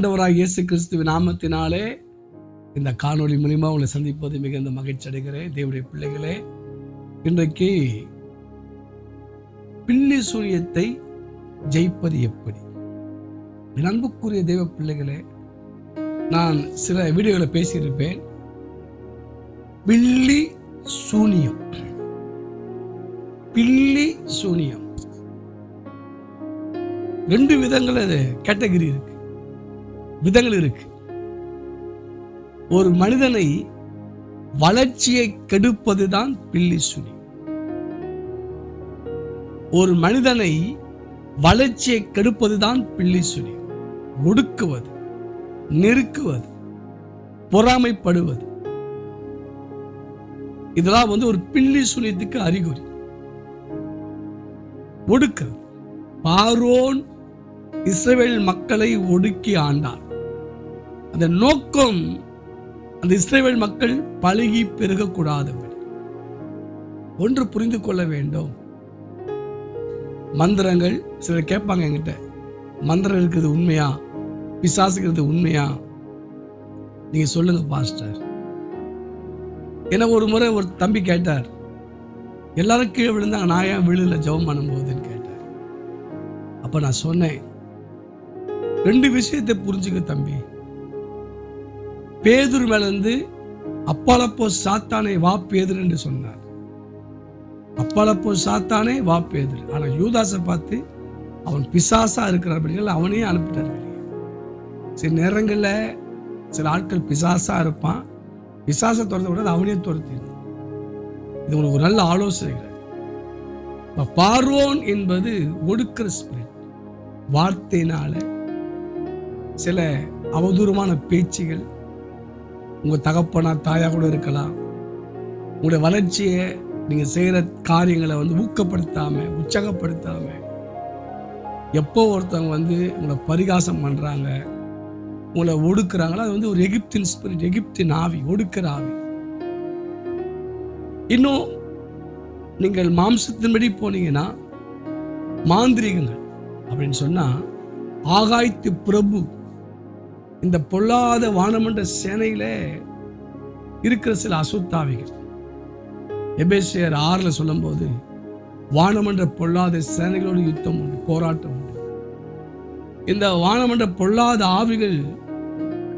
ஆண்டவராக இயேசு கிறிஸ்துவின் நாமத்தினாலே இந்த காணொளி மூலிமா உங்களை சந்திப்பது மிகுந்த மகிழ்ச்சி அடைகிறேன். தேவடைய பிள்ளைகளே இன்றைக்கு பில்லி சூரியத்தை ஜெயிப்பது எப்படி? என் அன்புக்குரிய தெய்வ பிள்ளைகளே நான் சில வீடியோவில் பேசியிருப்பேன். பில்லி சூனியம். பில்லி சூனியம். ரெண்டு விதங்கள் அது கேட்டகரி இருக்கு. விதங்கள் இருக்கு. ஒரு மனிதனை வளர்ச்சியை கெடுப்பதுதான் பில்லி சுனி. ஒரு மனிதனை வளர்ச்சியை கெடுப்பதுதான் பில்லி சுனி. ஒடுக்குவது நெருக்குவது பொறாமைப்படுவது. இதெல்லாம் வந்து ஒரு பில்லி சுனியத்துக்கு அறிகுறி. ஒடுக்கிறது. பாரோன் இஸ்ரேல் மக்களை ஒடுக்கி ஆண்டார் அந்த நோக்கம் அந்த இஸ்ரேல் மக்கள் பழகி பெருகக்கூடாதபடி ஒன்று புரிந்து கொள்ள வேண்டும். மந்திரங்கள் சிலர் கேட்பாங்க என்கிட்ட மந்திரம் இருக்கிறது உண்மையா? பிசாசுக்கிறது உண்மையா? நீங்க சொல்லுங்க பாஸ்டர். என்ன ஒரு முறை ஒரு தம்பி கேட்டார் எல்லாரும் கீழே விழுந்தாங்க நான் ஏன் விழுல ஜெபம் பண்ணும்போதுன்னு கேட்டார். அப்ப நான் சொன்னேன் ரெண்டு விஷயத்தை புரிஞ்சுக்க தம்பி. பேதுரு மேலிருந்து அப்பாலப்போ சாத்தானை வா பேதுரு என்று சொன்னார். அப்பாலப்போ சாத்தானே வா பேதுரு. ஆனால் யூதாசை பார்த்து அவன் பிசாசா இருக்கிறபடியால் அவனையே அனுப்பிட்டார் சில நேரங்களில் சில ஆட்கள் பிசாசா இருப்பான். பிசாசை துரத்த விடாது அவனே துரத்திடும் இது உங்களுக்கு ஒரு நல்ல ஆலோசனைகள் பார்வோன் என்பது ஒடுக்கிற ஸ்பிரிட் வார்த்தையினால சில அவதூறமான பேச்சுகள் உங்கள் தகப்பனா தாயாக கூட இருக்கலாம். உங்களுடைய வளர்ச்சியை நீங்கள் செய்கிற காரியங்களை வந்து ஊக்கப்படுத்தாமல் உற்சாகப்படுத்தாமல் எப்போ ஒருத்தவங்க வந்து உங்களை பரிகாசம் பண்ணுறாங்க உங்களை ஒடுக்குறாங்களோ அது வந்து ஒரு எகிப்தின் ஸ்பிரிட் எகிப்தின் ஆவி ஒடுக்கிற ஆவி. இன்னும் நீங்கள் மாம்சத்தின்படி போனீங்கன்னா மாந்திரிகங்கள் அப்படின்னு சொன்னால் ஆகாய்த்து பிரபு இந்த பொல்லாத வானமன்ற சேனையில இருக்கிற சில அசுத்தாவிகள். எபேசியர் ஆறுல சொல்லும்போது வானமன்ற பொல்லாத சேனைகளோடு யுத்தம் உண்டு போராட்டம் உண்டு. இந்த வானமன்ற பொல்லாத ஆவிகள்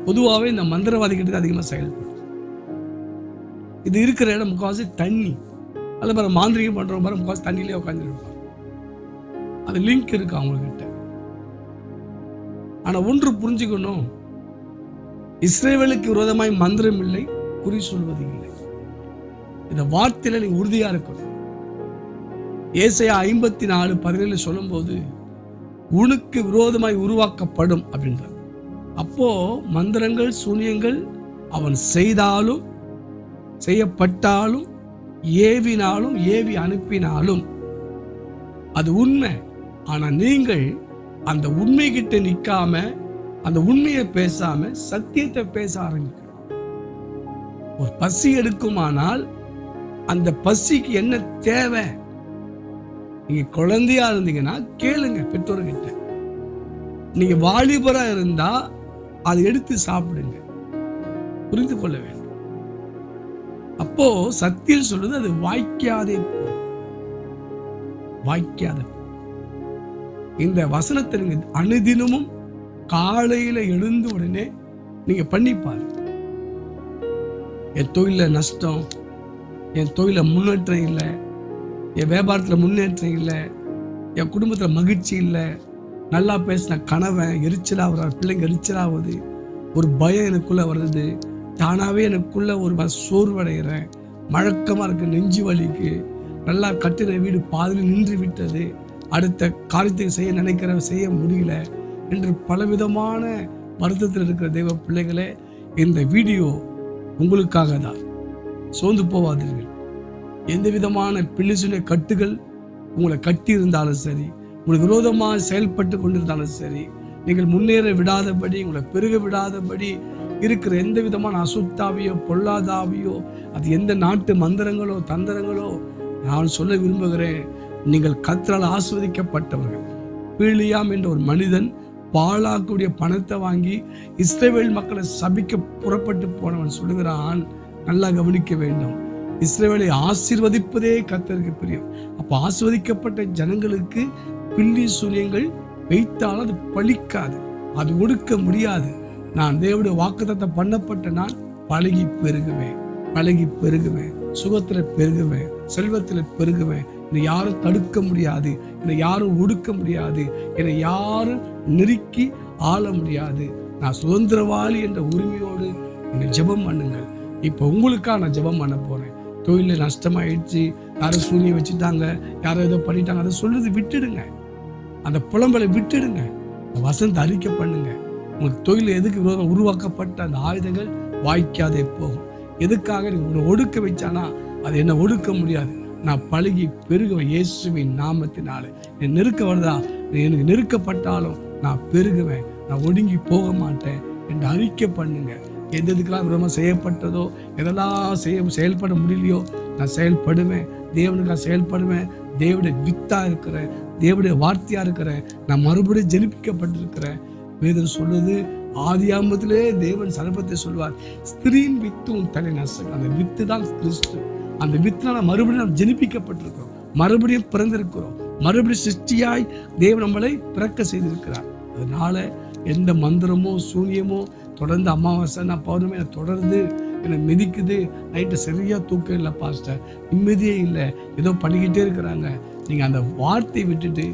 பொதுவாகவே இந்த மந்திரவாதிகிட்ட அதிகமாக செயல்படும். இது இருக்கிற இடம் முக்கால்வாசி தண்ணி. அதில் பாரு மாந்திரிகம் பண்ணுற பாரு முக்கால்வாசி தண்ணியிலே உட்காந்துருப்பாங்க அது லிங்க் இருக்கு அவங்கக்கிட்ட ஆனால் ஒன்று புரிஞ்சுக்கணும் இஸ்ரேவேலுக்கு விரோதமாய் மந்திரம் இல்லை குறி சொல்வது இல்லை. இந்த வார்த்தையில நீ உறுதியா இருக்கணும். ஏசையா ஐம்பத்தி நாலு பதினேழு சொல்லும்போது உனக்கு விரோதமாய் உருவாக்கப்படும் அப்படின்றார். அப்போ மந்திரங்கள் சூனியங்கள் அவன் செய்தாலும் செய்யப்பட்டாலும் ஏவினாலும் ஏவி அனுப்பினாலும் அது உண்மை. ஆனா நீங்கள் அந்த உண்மை கிட்ட நிற்காம அந்த உண்மையை பேசாம சத்தியத்தை பேச ஆரம்பிக்கணும் ஒரு பசி எடுக்குமானால் அந்த பசிக்கு என்ன தேவை? நீங்க குழந்தையா இருந்தீங்கன்னா கேளுங்க பெற்றோர்கிட்ட. நீங்க வாலிபரா இருந்தா அதை எடுத்து சாப்பிடுங்க. புரிந்து கொள்ள வேண்டும். அப்போ சத்தியம் சொல்றது அது வாய்க்காதே வாய்க்காத இந்த வசனத்தை நீங்க அனுதினமும் காலையில் எழுந்த உடனே நீங்கள் பண்ணிப்பார். என் தொழிலில் நஷ்டம் என் தொழிலில் முன்னேற்றம் இல்லை என் வியாபாரத்தில் முன்னேற்றம் இல்லை என் குடும்பத்தில் மகிழ்ச்சி இல்லை நல்லா பேசின கணவன் எரிச்சலாகிறார் பிள்ளைங்க எரிச்சலாகுது ஒரு பயம் எனக்குள்ளே வருது. தானாகவே எனக்குள்ளே ஒரு சோர்வடைகிறேன். மழக்கமாக இருக்கு நெஞ்சு வலிக்கு. நல்லா கட்டின வீடு பாதியில் நின்று விட்டது அடுத்த காரியத்தை செய்ய நினைக்கிற செய்ய முடியல. என்று பலவிதமான வருத்தத்தில் இருக்கிற தெய்வ பிள்ளைகளே இந்த வீடியோ உங்களுக்காக தான். சோர்ந்து போவாதீர்கள் எந்த விதமான பின்னிசுனை கட்டுகள் உங்களை கட்டி இருந்தாலும் சரி உங்களுக்கு விரோதமாக செயல்பட்டு கொண்டிருந்தாலும் சரி நீங்கள் முன்னேற விடாதபடி உங்களை பெருக விடாதபடி இருக்கிற எந்த விதமான அசுத்தாவியோ பொல்லாதாவியோ அது எந்த நாட்டு மந்திரங்களோ தந்திரங்களோ நான் சொல்ல விரும்புகிறேன் நீங்கள் கத்தரால் ஆஸ்வதிக்கப்பட்டவர்கள் பீலியாம் என்ற ஒரு மனிதன் பாலாக்குடைய பணத்தை வாங்கி இஸ்ரேவேல் மக்களை சபிக்க புறப்பட்டு போனவன் சொல்லுகிறான் நல்லா கவனிக்க வேண்டும். இஸ்ரேவேலை ஆசீர்வதிப்பதே கத்தருக்கு பிரியம். அப்போ ஆசிர்வதிக்கப்பட்ட ஜனங்களுக்கு பில்லி சூரியங்கள் வைத்தால் அது பழிக்காது அது ஒடுக்க முடியாது. நான் தேவனுடைய வாக்குத்தத்தை பண்ணப்பட்ட நான் பழகி பெருகுவேன் பழகி பெருகுவேன் சுகத்தில் பெருகுவேன் செல்வத்தில் பெருகுவேன் என்னை யாரும் தடுக்க முடியாது. என்னை யாரும் ஒடுக்க முடியாது. என்னை யாரும் நெருக்கி ஆள முடியாது. நான் சுதந்திரவாளி என்ற உரிமையோடு நீங்கள் ஜெபம் பண்ணுங்கள். இப்போ உங்களுக்காக நான் ஜெபம் பண்ண போகிறேன் தொழிலில் நஷ்டமாயிடுச்சு. யாரும் சூனியம் வச்சுட்டாங்க. யாரோ ஏதோ பண்ணிட்டாங்க. அதை சொல்லுறது விட்டுடுங்க. அந்த புலம்பலை விட்டுடுங்க. அந்த வசந்த அறிக்கை பண்ணுங்க. உங்களுக்கு தொழில் எதுக்கு விரோதம் உருவாக்கப்பட்ட அந்த ஆயுதங்கள்? வாய்க்காதே போகும். எதுக்காக நீங்கள் உன்னை ஒடுக்க வச்சானா? அது என்ன ஒடுக்க முடியாது. நான் பழகி பெருகுவேன் இயேசுவின் நாமத்தினாலே. என் நெருக்க வருதா எனக்கு நெருக்கப்பட்டாலும் நான் பெருகுவேன். நான் ஒடுங்கி போக மாட்டேன் என்று அறிக்கை பண்ணுங்க. எது எதுக்கெல்லாம் விரோதமாக செய்யப்பட்டதோ எதெல்லாம் செய்ய செயல்பட முடியலையோ நான் செயல்படுவேன். தேவனுக்காக செயல்படுவேன். தேவனுடைய வித்தாக இருக்கிறேன். தேவனுடைய வார்த்தையாக இருக்கிறேன். நான் மறுபடியும் ஜெனிப்பிக்கப்பட்டிருக்கிறேன். வேதம் சொல்லுது ஆதியாமத்திலே தேவன் சர்பத்தை சொல்வார். ஸ்திரீன் வித்தும் தலை நசுங்க அந்த வித்து தான் கிறிஸ்து. அந்த வித்துனால மறுபடியும் நாம் ஜெனிப்பிக்கப்பட்டிருக்கிறோம். மறுபடியும் பிறந்திருக்கிறோம். மறுபடியும் சிருஷ்டியாய் தேவன் நம்மளை பிறக்க செய்திருக்கிறார். அதனால எந்த மந்திரமோ சூரியமோ தொடர்ந்து அமாவாசை நான் பௌர்ணமி எனக்கு தொடர்ந்து என்னை மிதிக்குது. நைட்டு சரியாக தூக்கம் இல்லை பாஸ்டர். நிம்மதியே இல்லை. ஏதோ பண்ணிக்கிட்டே இருக்கிறாங்க. நீங்கள் அந்த வார்த்தையை விட்டுட்டு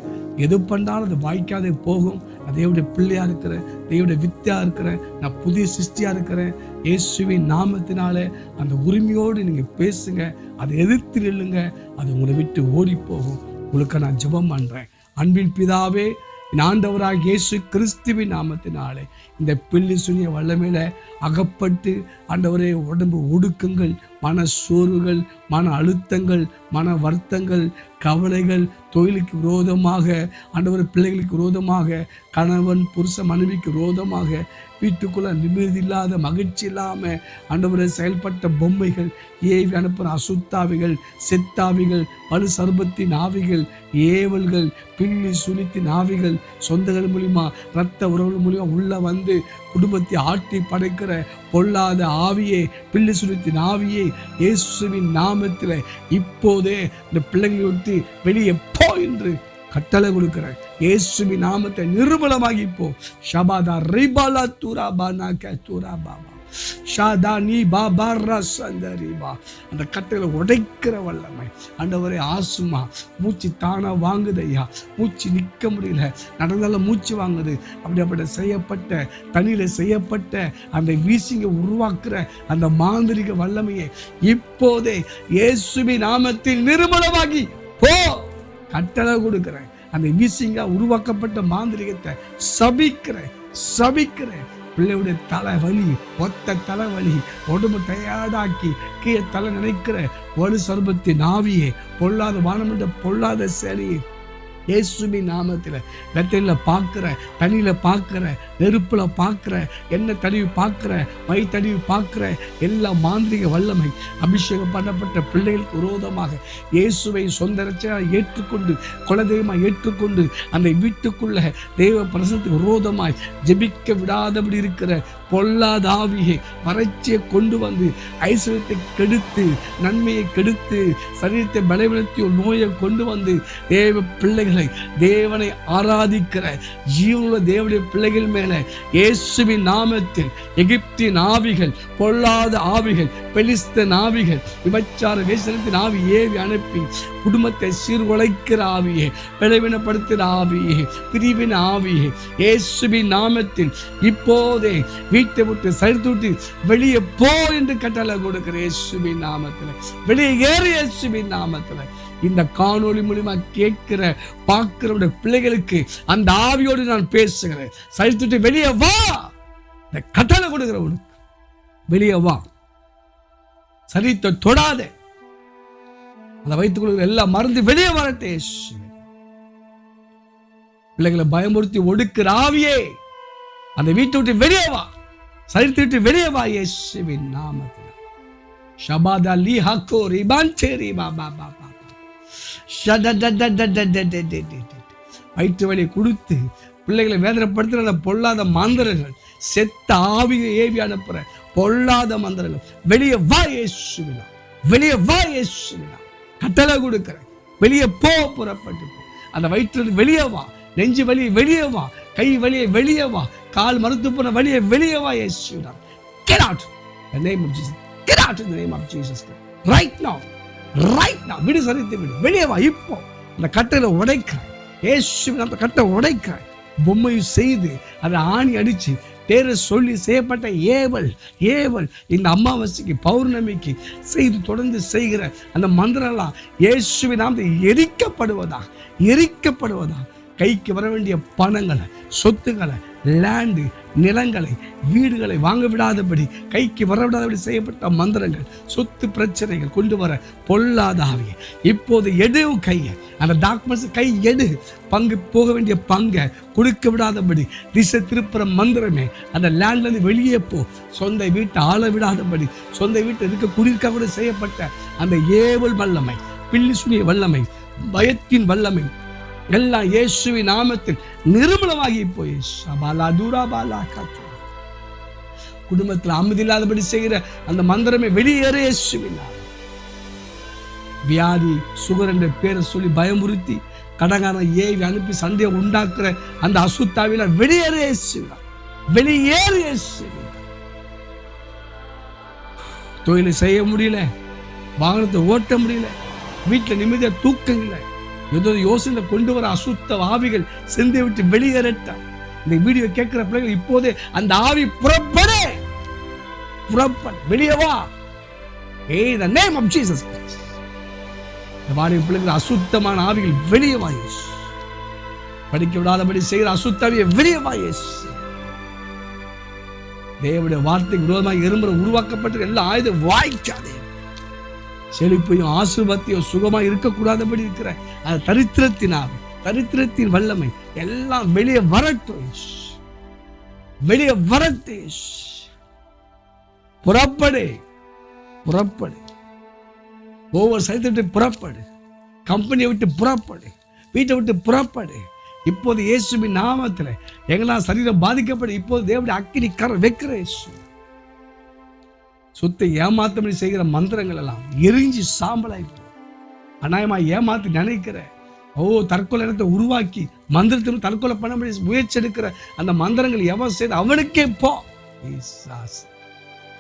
எது பண்ணாலும் அது வாய்க்காதே போகும். நான் தேவடைய பிள்ளையாக இருக்கிறேன். தேவடைய வித்தியா இருக்கிறேன். நான் புதிய சிருஷ்டியாக இருக்கிறேன். இயேசுவின் நாமத்தினால அந்த உரிமையோடு நீங்கள் பேசுங்க அதை எதிர்த்து நில்லுங்க அது உங்களை விட்டு ஓடி போகும் உங்களுக்கு நான் ஜெபம் பண்ணுறேன் அன்பின் பிதாவே என் ஆண்டவராக இயேசு கிறிஸ்துவின் நாமத்தினாலே இந்த பில்லி சுனிய வல்லமையில அகப்பட்டு ஆண்டவரே உடம்பு ஒடுக்கங்கள் மன சோர்வுகள் மன அழுத்தங்கள் மன வருத்தங்கள் கவலைகள் தொழிலுக்கு விரோதமாக ஆண்டவர் பிள்ளைகளுக்கு விரோதமாக கணவன் புருஷ மனைவிக்கு விரோதமாக வீட்டுக்குள்ள நிம்மதி இல்லாத மகிழ்ச்சி இல்லாமல் ஆண்டவரை செயல்பட்ட பொம்மைகள் ஏவி அனுப்புகிற அசுத்தாவிகள் செத்தாவிகள் வலு சர்பத்தின் ஆவிகள் ஏவல்கள் பின்னி சுனித்தின் ஆவிகள் சொந்தங்கள் மூலிமா ரத்த உறவுகள் மூலிமா உள்ளே வந்து குடும்பத்தை ஆட்டி படைக்கிற பொல்லாத ஆவியே பிள்ளை சுருத்தின் ஆவியே இயேசுவின் நாமத்தில் இப்போதே இந்த பிள்ளைங்களை விட்டு வெளியே போ என்று கட்டளை கொடுக்கிறேன் இயேசுவின் நாமத்தை நிர்மலமாகி போ ஷபாதா ரிபாலா தூராபா தூரா பாபா. ஷாதா நீ பாபா ரசந்தரிபா. அந்த கட்டைகளை உடைக்கிற வல்லமை. ஆண்டவரே ஆசுமா மூச்சு தானா வாங்குதையா? மூச்சு நிற்க முடியல. நடந்தாலும் மூச்சு வாங்குது. அப்படி அப்படி செய்யப்பட்ட தண்ணியில செய்யப்பட்ட அந்த வீசிங்க உருவாக்குற அந்த மாந்திரிக வல்லமையை இப்போதே இயேசுவி நாமத்தில் நிர்மலமாகி போ! கட்டளை கொடுக்கிறேன். அந்த வீசிங்கா உருவாக்கப்பட்ட மாந்திரிகத்தை சபிக்கிறேன். சபிக்கிறேன். பிள்ளையுடைய தலைவலி ஒத்த தலைவலி உடம்பு தயாராக்கி கீழே தலை நினைக்கிற ஒரு சர்பத்தின் ஆவியே பொல்லாத வானமன்ற பொல்லாத சரியே இயேசுமி நாமத்தில் வெத்தையில் பார்க்குற தண்ணியில் பார்க்குற நெருப்பில் பார்க்குற எண்ணெய் தடவி பார்க்குற மை தடவி பார்க்குற எல்லா மாந்திரிக வல்லமை அபிஷேகம் பண்ணப்பட்ட பிள்ளைகளுக்கு விரோதமாக இயேசுவை சொந்த ரச்சனையாக ஏற்றுக்கொண்டு குலதெய்வமாக ஏற்றுக்கொண்டு அந்த வீட்டுக்குள்ள தெய்வ பிரசனத்துக்கு விரோதமாய் ஜெபிக்க விடாதபடி இருக்கிற பொல்லாத ஆவியை வறட்சியை கொண்டு வந்து ஐஸ்வர்யத்தை கெடுத்து நன்மையை கெடுத்து சரீரத்தை பலவீனத்தை ஒரு நோயை கொண்டு வந்து தேவ பிள்ளைகளை தேவனை ஆராதிக்கிற ஜீவனுள்ள தேவனுடைய பிள்ளைகள் மேலே இயேசுவின் நாமத்தில் எகிப்தின் ஆவிகள் பொல்லாத ஆவிகள் பெலிஸ்த நாவிகள் விபச்சார வேசனத்தின் ஆவி ஏவி அனுப்பி குடும்பத்தை சீர்குலைக்கிற ஆவியே பிளவினப்படுத்துகிற ஆவியே பிரிவின் ஆவியே இயேசுவின் நாமத்தில் இப்போதே வீட்டை விட்டு சரித்துட்டு வெளியே போ என்று கட்டளை கொடுக்கிற இயேசுவின் நாமத்தில். வெளியே ஏறு இயேசுவின் நாமத்தில். இந்த காணொளி மூலியமா கேட்கிற பார்க்கிற பிள்ளைகளுக்கு அந்த ஆவியோடு நான் பேசுகிறேன். சரித்துட்டு வெளியே வா! இந்த கட்டளை கொடுக்கிறவனுக்கு. வெளியே வா! சரித்த தொடாத. அந்த வைத்துக் கொள்கிற எல்லா மருந்து வெளியே வரட்டே பிள்ளைகளை பயமுறுத்தி ஒடுக்கிற ஆவியே அந்த வீட்டை விட்டு வெளியே வா. சரித்து விட்டு வெளியே வா இயேசுவின் நாமத்தில். ஷபாதா லீ ஹக்கோ ரிபான்சேரி பாபா பாபா வயிற்று வலி கொடுத்து பிள்ளைகளை வேதனைப்படுத்துகிற பொல்லாத மந்திரங்கள் செத்த ஆவியை ஏவி அனுப்புற பொல்லாத மந்திரங்கள். வெளியே வா இயேசுவினா வெளியே வா இயேசுவினா கட்டளை கொடுக்கிறேன். வெளியே போ புறப்பட்டு அந்த வயிற்று வெளியே வா. நெஞ்சு வலி வெளியே வா. கை வழியை வெளியே வா. கால் மறுத்து போன வழியை வெளியே வா இயேசுவினா get out. In the name of Jesus. Get out in the name of Jesus right now. Right now. விடு சரித்து விடு. வெளியே வா இப்போ. அந்த கட்டளை உடைக்கிறேன். இயேசுவின் அந்த கட்டை உடைக்கிறேன். பொம்மையும் செய்து அதை ஆணி அடிச்சு பேரை சொல்லி செய்யப்பட்ட ஏவல் ஏவல் இந்த அமாவாசைக்கு பௌர்ணமிக்கு செய்து தொடர்ந்து செய்கிற அந்த மந்திரம்லாம் இயேசுவின் நாமத்தை எரிக்கப்படுவதா? எரிக்கப்படுவதா? கைக்கு வர வேண்டிய பணங்களை சொத்துக்களை லேண்டு நிலங்களை வீடுகளை வாங்க விடாதபடி கைக்கு வர விடாதபடி செய்யப்பட்ட மந்திரங்கள் சொத்து பிரச்சனைகள் கொண்டு வர பொல்லாத ஆவிய. இப்போது எடு கையை. அந்த டாக்குமெண்ட்ஸ் கை எடு. பங்கு போக வேண்டிய பங்கை கொடுக்க விடாதபடி திசை திருப்புற மந்திரமே அந்த லேண்ட்லேருந்து வெளியே போ. சொந்த வீட்டை ஆள விடாதபடி சொந்த வீட்டை இருக்க குடியிருக்க கூட செய்யப்பட்ட அந்த ஏவல் வல்லமை பில்லி சுனிய வல்லமை பயத்தின் வல்லமை எல்லாம் இயேசுவின் நாமத்தில் நிர்மலமாகி போய் சபாலா தூராபாலா காத்து. குடும்பத்தில் அமைதி இல்லாதபடி செய்கிற அந்த மந்திரமே வெளியேற இயேசுவின் வியாதி சுகர் என்ற பேரை சொல்லி பயமுறுத்தி கடங்கான ஏவி அனுப்பி சண்டையை உண்டாக்குற அந்த அசுத்தாவில வெளியேற இயேசுவின் வெளியேற இயேசுவின் தொழிலை செய்ய முடியல வாகனத்தை ஓட்ட முடியல வீட்டில் நிம்மதியா தூக்கம் இல்லை ஏதோ யோசனை கொண்டு வர அசுத்த ஆவிகள் சிந்தை விட்டு வெளியேறட்டும். இந்த வீடியோ கேட்கிற பிள்ளைகள் இப்போதே அந்த ஆவி புறப்பட. புறப்பட. வெளியே வா. ஏய் த நேம் ஆஃப் ஜீசஸ் இந்த வாடிய பிள்ளைகள் அசுத்தமான ஆவிகள் வெளியே வா இயேசு. படிக்க விடாதபடி செய்கிற அசுத்தாவியை வெளியே வா இயேசு. தேவனுடைய வார்த்தைக்கு விரோதமாக எறும்புற உருவாக்கப்பட்ட எல்லா ஆயுதம் வாய்க்காதே. செழிப்பையும் ஆசுபத்தையும் சுகமா இருக்கக்கூடாதபடி இருக்கிற அது தரித்திரத்தினால் தரித்திரத்தின் வல்லமை எல்லாம் வெளியே வரட்டும் வெளியே வரட்டு புறப்படு புறப்படு. ஒவ்வொரு சைத்தை விட்டு புறப்படு. கம்பெனியை விட்டு புறப்படு. வீட்டை விட்டு புறப்படு. இப்போது இயேசுவின் நாமத்தில் எங்கெல்லாம் சரீரம் பாதிக்கப்படு இப்போது தேவடைய அக்கினி கர வைக்கிற இயேசு. சொத்தை ஏமாத்தபடி செய்கிற மந்திரங்கள் எல்லாம் எரிஞ்சு சாம்பலாய் போ அநாயமா ஏமாத்தி நினைக்கிற ஓ தற்கொலை இடத்தை உருவாக்கி மந்திரத்திலும் தற்கொலை பண்ண முடிய முயற்சி எடுக்கிற அந்த மந்திரங்கள் எவன் செய்து அவனுக்கே போ.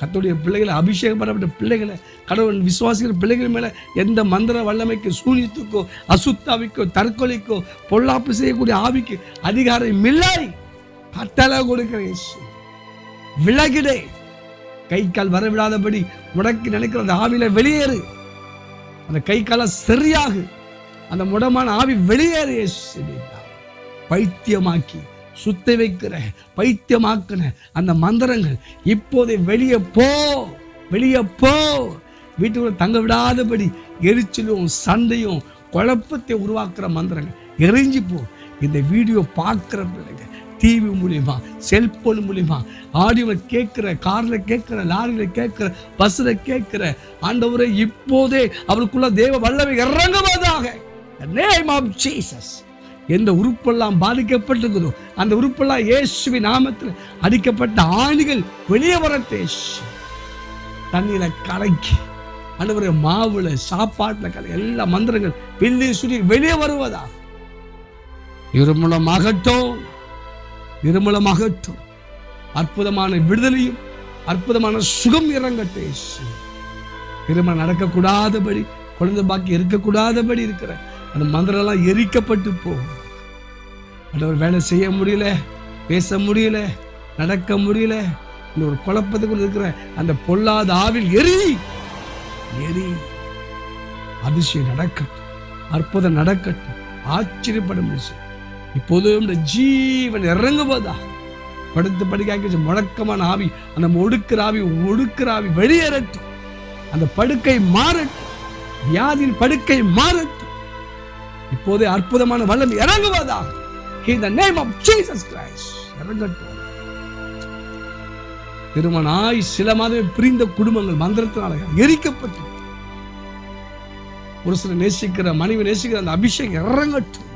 கத்தோடைய பிள்ளைகளை அபிஷேகம் பண்ணப்பட்ட பிள்ளைகளை கடவுள் விசுவாசிக்கிற பிள்ளைகள் மேலே எந்த மந்திர வல்லமைக்கு சூனியத்துக்கோ அசுத்தாவிக்கோ தற்கொலைக்கோ பொல்லாப்பு செய்யக்கூடிய ஆவிக்கு அதிகாரம் இல்லை. கட்டளை கொடுக்கிற விலகிடே. கை கால் வரவிடாதபடி முடக்கி நினைக்கிற அந்த ஆவியில் வெளியேறு. அந்த கை கால சரியாகு. அந்த முடமான ஆவி வெளியேறு பைத்தியமாக்கி சுத்த வைக்கிற பைத்தியமாக்குன அந்த மந்திரங்கள் இப்போதை வெளியே போ வெளியே போ. வீட்டுக்குள்ள தங்க விடாதபடி எரிச்சலும் சண்டையும் குழப்பத்தை உருவாக்குற மந்திரங்கள். எரிஞ்சு போ. இந்த வீடியோ பார்க்குற பிள்ளைங்க டிவி மூலிமா செல்போன் மூலிமா ஆடியோவில் கேட்குற காரில் கேட்குற லாரியில் கேட்குற பஸ்ஸில் கேட்குற ஆண்டவரை இப்போதே அவருக்குள்ள தேவ வல்லமை இறங்குவதாக. நேம் ஆஃப் ஜீசஸ் எந்த உறுப்பெல்லாம் பாதிக்கப்பட்டிருக்குதோ அந்த உறுப்பெல்லாம் இயேசுவி நாமத்தில் அடிக்கப்பட்ட ஆணிகள் வெளியே வர தேசு தண்ணியில் கலக்கி ஆண்டவரே மாவுல சாப்பாட்டுல கலை எல்லா மந்திரங்கள் பில்லி சுடி வெளியே வருவதா இருமலமாகட்டும் நிர்மலமாகட்டும் அற்புதமான விடுதலையும் அற்புதமான சுகம் இறங்கட்டும் திருமணம் நடக்கக்கூடாதபடி குழந்தை பாக்கி இருக்கக்கூடாதபடி இருக்கிற அந்த மந்திரெல்லாம் எரிக்கப்பட்டு போகும். ஆண்டவர் வேலை செய்ய முடியல பேச முடியல நடக்க முடியல இந்த ஒரு குழப்பத்துக்குள்ள இருக்கிற அந்த பொல்லாத ஆவில் எரி எரி. அதிசயம் நடக்கட்டும் அற்புதம் நடக்கட்டும் ஆச்சரியப்படும் விஷயம் இப்போது இந்த ஜீவன் இறங்குவதா? படுத்து படிக்க முழக்கமான ஆவி அந்த ஒடுக்கிற ஆவி ஒடுக்கிற ஆவி வெளியேறட்டும். அந்த படுக்கை மாறட்டும். வியாதியின் படுக்கை மாறட்டும். இப்போதே அற்புதமான வல்லம் இறங்குவதா? In name name of Jesus Christ. இறங்கட்டும். திருமணம் ஆய் சில மாதம் பிரிந்த குடும்பங்கள் மந்திரத்தினால எரிக்கப்பட்டு. ஒரு சில நேசிக்கிற மனைவி நேசிக்கிற அந்த அபிஷேகம் இறங்கட்டும்.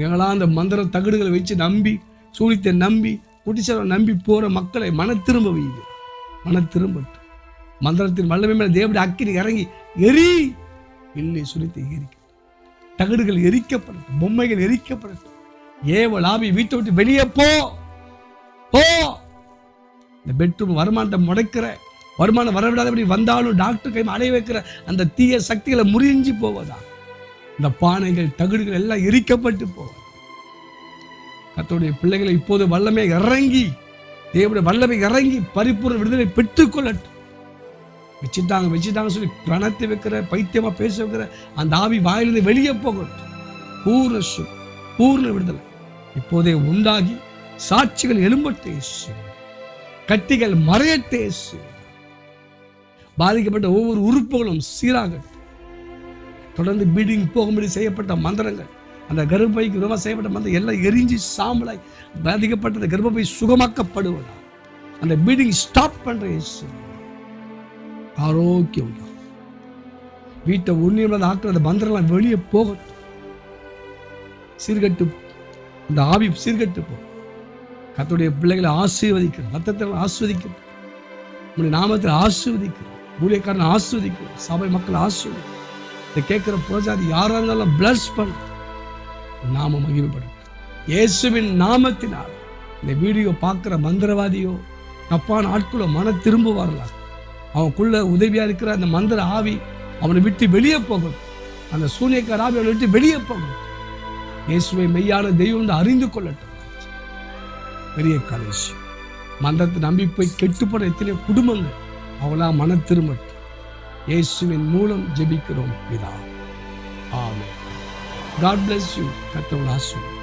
எங்கெல்லாம் அந்த மந்திர தகடுகளை வச்சு நம்பி சூழித்தை நம்பி குட்டிச்சவரை நம்பி போற மக்களை மன திரும்ப வைங்க மன திரும்பட்டும் மந்திரத்தின் வல்லமை மேலே தேவடைய அக்கினி இறங்கி எரி இல்லை சுழித்தை எரிக்க தகடுகள் எரிக்கப்படட்டும் பொம்மைகள் எரிக்கப்படட்டும். ஏவ லாபி வீட்டை விட்டு வெளியே போ போ. இந்த பெட்ரூம் வருமானத்தை முடைக்கிற வருமானம் வரவிடாதபடி வந்தாலும் டாக்டர் கை அடைய வைக்கிற அந்த தீய சக்திகளை முறிஞ்சு போவதா? இந்த பானைகள் தகுடுகள் எல்லாம் எரிக்கப்பட்டு போகும். கத்தோடைய பிள்ளைகளை இப்போது வல்லமை இறங்கி தேவனுடைய வல்லமை இறங்கி பரிபூர்ண விடுதலை பெற்றுக்கொள்ளட்டும் வச்சுட்டாங்க வச்சுட்டாங்க சொல்லி பிரணத்தை வைக்கிற பைத்தியமா பேச வைக்கிற அந்த ஆவி வாயிலிருந்து வெளியே போகட்டும். பூர்ண சு பூர்ண விடுதலை இப்போதே உண்டாகி சாட்சிகள் எழும்பட்டே கட்டிகள் மறையட்டே பாதிக்கப்பட்ட ஒவ்வொரு உறுப்புகளும் சீராகட்டும். தொடர்ந்து பீடிங் போகும்படி செய்யப்பட்ட மந்திரங்கள். அந்த கர்ப்பைக்கு விதமாக செய்யப்பட்ட மந்திரம் எல்லாம் எரிஞ்சு சாம்பலாய் பாதிக்கப்பட்ட அந்த கர்ப்பப்பை சுகமாக்கப்படுவதா? அந்த பீடிங் ஸ்டாப் பண்ணுற ஆரோக்கியம். வீட்டை உண்ணியம் ஆக்கிற அந்த மந்திரம்லாம் வெளியே போகட்டும். சீர்கட்டு அந்த ஆவி சீர்கட்டு போ. கத்துடைய பிள்ளைகளை ஆசீர்வதிக்கிறோம் ரத்தத்தில் ஆஸ்வதிக்கிறோம் உங்களுடைய நாமத்தில் ஆஸ்வதிக்கிறோம் ஊழியக்காரன் ஆஸ்வதிக்கிறோம் சபை மக்கள் ஆஸ்வதிக்கிறோம் இதை கேட்குற புரஜாதி யாராக இருந்தாலும் பிளஸ் பண்ண. நாம மகிமைப்படும் இயேசுவின் நாமத்தினால் இந்த வீடியோ பார்க்குற மந்திரவாதியோ தப்பான ஆட்களோ மன திரும்ப வரலாம் அவனுக்குள்ள உதவியாக இருக்கிற அந்த மந்திர ஆவி அவனை விட்டு வெளியே போகணும் அந்த சூனியக்கார ஆவி அவனை விட்டு வெளியே போகணும் இயேசுவை மெய்யான தெய்வம் அறிந்து கொள்ளட்டும். பெரிய கலேசி மந்திரத்தை நம்பி போய் கெட்டுப்பட எத்தனையோ குடும்பங்கள் அவளா மன திரும்பட்டும். இயேசுவின் மூலம் ஜெபிக்கிறோம் பிதா. ஆமே காட் பிளஸ் யூ கத்தவள் ஆசிரியர்